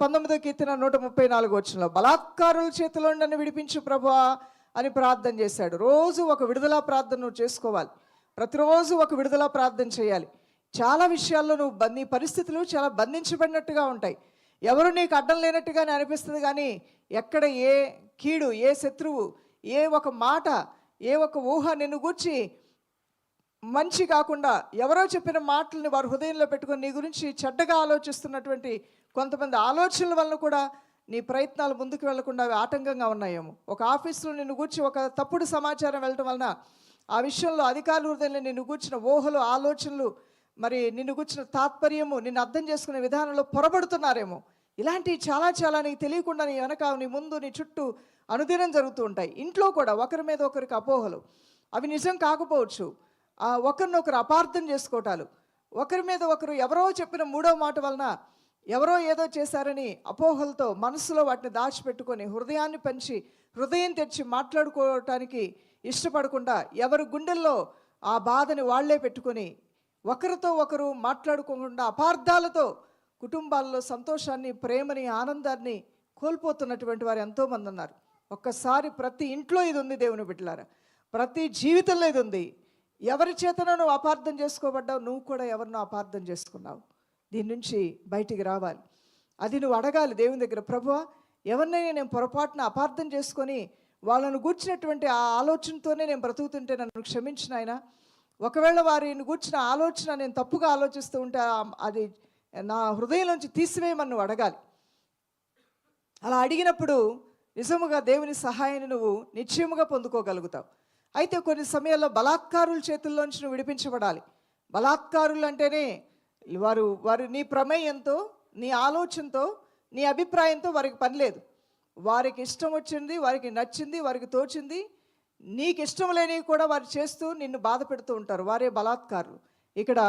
పంతొమ్మిదో కీర్తన నూట ముప్పై నాలుగు వచ్చిన బలాత్కారుల చేతిలో నన్ను విడిపించు ప్రభువా అని ప్రార్థన చేశాడు. రోజు ఒక విడుదల ప్రార్థన నువ్వు చేసుకోవాలి. ప్రతిరోజు ఒక విడుదల ప్రార్థన చేయాలి. చాలా విషయాల్లో నువ్వు బంది పరిస్థితులు చాలా బంధించబడినట్టుగా ఉంటాయి. ఎవరు నీకు అడ్డం లేనట్టుగానే అనిపిస్తుంది కానీ ఎక్కడ ఏ కీడు ఏ శత్రువు ఏ ఒక మాట ఏ ఒక ఊహ నిన్ను గూర్చి మంచి కాకుండా ఎవరో చెప్పిన మాటల్ని వారి హృదయంలో పెట్టుకొని నీ గురించి చెడ్డగా ఆలోచిస్తున్నటువంటి కొంతమంది ఆలోచనల వలన కూడా నీ ప్రయత్నాలు ముందుకు వెళ్ళకుండా అవి ఆటంకంగా ఉన్నాయేమో. ఒక ఆఫీసులో నిన్ను గూర్చి ఒక తప్పుడు సమాచారం వెళ్ళటం వలన ఆ విషయంలో అధికారుల హృదయంలో నిన్ను గూర్చిన ఊహలు ఆలోచనలు మరి నిన్ను గూర్చిన తాత్పర్యము నిన్ను అర్థం చేసుకునే విధానంలో పొరబడుతున్నారేమో. ఇలాంటివి చాలా చాలా నీకు తెలియకుండా నీ వెనక నీ ముందు నీ చుట్టూ అనుదినం జరుగుతూ ఉంటాయి. ఇంట్లో కూడా ఒకరి మీద ఒకరికి అపోహలు. అవి నిజం కాకపోవచ్చు. ఒకరినొకరు అపార్థం చేసుకోవటాలు ఒకరి మీద ఒకరు ఎవరో చెప్పిన మూడో మాట వలన ఎవరో ఏదో చేశారని అపోహలతో మనసులో వాటిని దాచిపెట్టుకొని హృదయాన్ని పంచి హృదయం తెచ్చి మాట్లాడుకోవటానికి ఇష్టపడకుండా ఎవరి గుండెల్లో ఆ బాధని వాళ్ళే పెట్టుకొని ఒకరితో ఒకరు మాట్లాడుకోకుండా అపార్థాలతో కుటుంబాల్లో సంతోషాన్ని ప్రేమని ఆనందాన్ని కోల్పోతున్నటువంటి వారు ఎంతోమంది ఉన్నారు. ఒక్కసారి ప్రతి ఇంట్లో ఇది ఉంది దేవుని బిడ్డలారా. ప్రతి జీవితంలో ఇది ఉంది. ఎవరి చేతనో నువ్వు అపార్థం చేసుకోబడ్డావు నువ్వు కూడా ఎవరినో అపార్థం చేసుకున్నావు. దీని నుంచి బయటికి రావాలి. అది నువ్వు అడగాలి దేవుని దగ్గర ప్రభువా ఎవరినైనా నేను పొరపాటున అపార్థం చేసుకొని వాళ్ళను గూర్చినటువంటి ఆ ఆలోచనతోనే నేను బ్రతుకుతుంటే నన్ను క్షమించిన ఆయన ఒకవేళ వారిని గూర్చిన ఆలోచన నేను తప్పుగా ఆలోచిస్తూ ఉంటే అది నా హృదయంలోంచి తీసివేయమని నువ్వు అడగాలి. అలా అడిగినప్పుడు నిజముగా దేవుని సహాయాన్ని నువ్వు నిశ్చయముగా పొందుకోగలుగుతావు. అయితే కొన్ని సమయాల్లో బలాత్కారుల చేతుల్లోంచి నువ్వు విడిపించబడాలి. బలాత్కారులు అంటేనే వారు వారు నీ ప్రమేయంతో నీ ఆలోచనతో నీ అభిప్రాయంతో వారికి పని లేదు. వారికి ఇష్టం వచ్చింది వారికి నచ్చింది వారికి తోచింది నీకు ఇష్టం లేనివి కూడా వారు చేస్తూ నిన్ను బాధ పెడుతూ ఉంటారు. వారే బలాత్కారులు. ఇక్కడ